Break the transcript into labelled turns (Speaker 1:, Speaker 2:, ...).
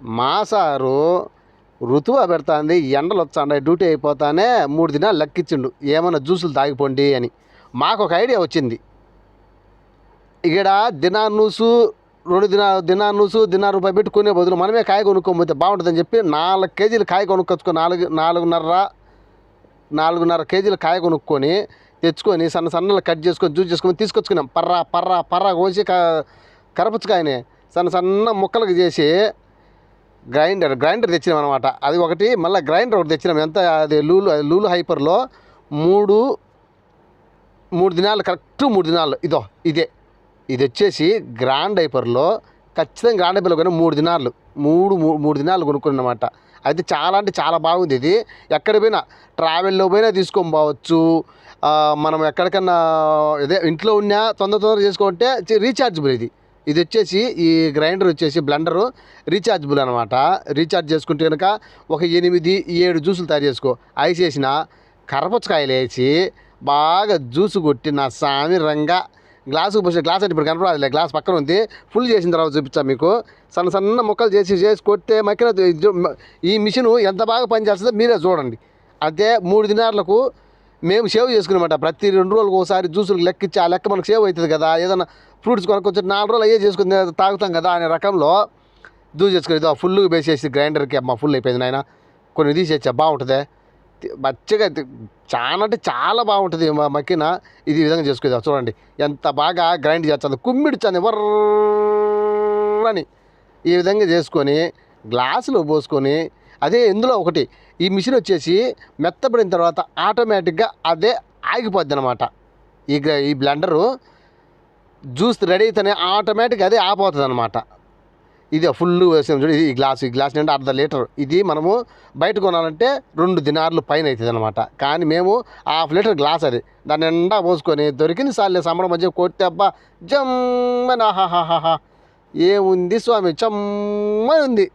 Speaker 1: మా సారు ఋతువ పెడుతుంది ఎండలు వచ్చాండే డ్యూటీ అయిపోతానే మూడు దినాలు లెక్కిచ్చిండు. ఏమన్నా జ్యూసులు తాగిపోండి అని. మాకు ఒక ఐడియా వచ్చింది. ఇక్కడ దినాన్నూసు రెండు దినా దినాన్నూసు దినా రూపాయి పెట్టుకునే బదులు మనమే కాయ కొనుక్కోకపోతే బాగుంటుందని చెప్పి నాలుగు కేజీలు కాయ కొనుక్కొచ్చుకొని నాలుగు నాలుగున్నర నాలుగున్నర కేజీలు కాయ కొనుక్కొని తెచ్చుకొని సన్న సన్నలు కట్ చేసుకొని జ్యూస్ చేసుకొని తీసుకొచ్చుకున్నాం. పర్రా పర్రా పర్రా కోసి క కరపచ్చుకాయని సన్న సన్న ముక్కలకు చేసి గ్రైండర్ గ్రైండర్ తెచ్చినాం అనమాట అది ఒకటి మళ్ళీ గ్రైండర్ ఒకటి తెచ్చినాం. ఎంత అది లూలు లూలు హైపర్లో మూడు మూడు దినాలు కరెక్ట్ మూడు దినాలు. ఇదో ఇదే. ఇది వచ్చేసి గ్రాండ్ హైపర్లో ఖచ్చితంగా గ్రాండ్ హైపర్లో కానీ మూడు దినాలు. మూడు మూ- మూడు దినాలు కొనుక్కున్నమాట అయితే చాలా అంటే చాలా బాగుంది ఇది. ఎక్కడ పోయినా ట్రావెల్లో పోయినా తీసుకొని పోవచ్చు. మనం ఎక్కడికన్నా ఇదే ఇంట్లో ఉన్నా తొందర తొందర చేసుకుంటే రీఛార్జబుల్ ఇది. ఇది వచ్చేసి ఈ గ్రైండర్ వచ్చేసి బ్లెండరు రీఛార్జబుల్ అనమాట రీఛార్జ్ చేసుకుంటే కనుక ఒక ఎనిమిది ఏడు జ్యూసులు తయారు చేసుకో. ఐస్ వేసిన కరపచ్చకాయలు వేసి బాగా జ్యూస్ కొట్టి నా సామి రంగా గ్లాసు పోసిన గ్లాస్ అంటే ఇప్పుడు కనపడాలి గ్లాస్ పక్కన ఉంది. ఫుల్ చేసిన తర్వాత చూపించాను మీకు. సన్న సన్న ముక్కలు చేసి చేసి కొట్టే మక్కిన ఈ మిషన్ ఎంత బాగా పనిచేస్తుందో మీరే చూడండి. అంటే మూడు దినాలకు మేము సేవ్ చేసుకున్నమాట. ప్రతి రెండు రోజులకు ఒకసారి జ్యూసులు లెక్కించి ఆ లెక్క మనకు సేవ్ అవుతుంది కదా. ఏదైనా ఫ్రూట్స్ కొనుక్కొచ్చి నాలుగు రోజులు అయ్యే చేసుకుని తాగుతాం కదా అనే రకంలో జ్యూస్ చేసుకుని ఫుల్గా వేసేసి గ్రైండర్కి అమ్మ ఫుల్ అయిపోయింది నాయన. కొన్ని తీసేచ్చా బాగుంటుంది? మచ్చగా చాలా అంటే చాలా బాగుంటుంది మా మక్కిన. ఇది ఈ విధంగా చేసుకుందాం. చూడండి. ఎంత బాగా గ్రైండ్ చేస్తుంది. కుమ్మిడిచ్చింది వర్రని ఈ విధంగా చేసుకొని గ్లాసులో పోసుకొని అదే ఇందులో ఒకటి ఈ మిషన్ వచ్చేసి మెత్తబడిన తర్వాత ఆటోమేటిక్గా అదే ఆగిపోద్ది అనమాట ఈ ఈ బ్లెండరు జ్యూస్ రెడీ అయితేనే ఆటోమేటిక్ అదే ఆపోతుంది అనమాట ఇది ఫుల్ వేసాం చూడు ఈ గ్లాస్ ఈ గ్లాస్ నిండా అర్ధ లీటర్. ఇది మనము బయట కొనాలంటే రెండు దినార్లు పైన అవుతుంది అనమాట కానీ మేము హాఫ్ లీటర్ గ్లాస్ అది. దాని నిండా పోసుకొని దొరికింది సార్లే సంబరం మధ్య కొట్టి అబ్బా జమ్మని ఆహాహాహా ఏముంది స్వామి చమ్మని ఉంది.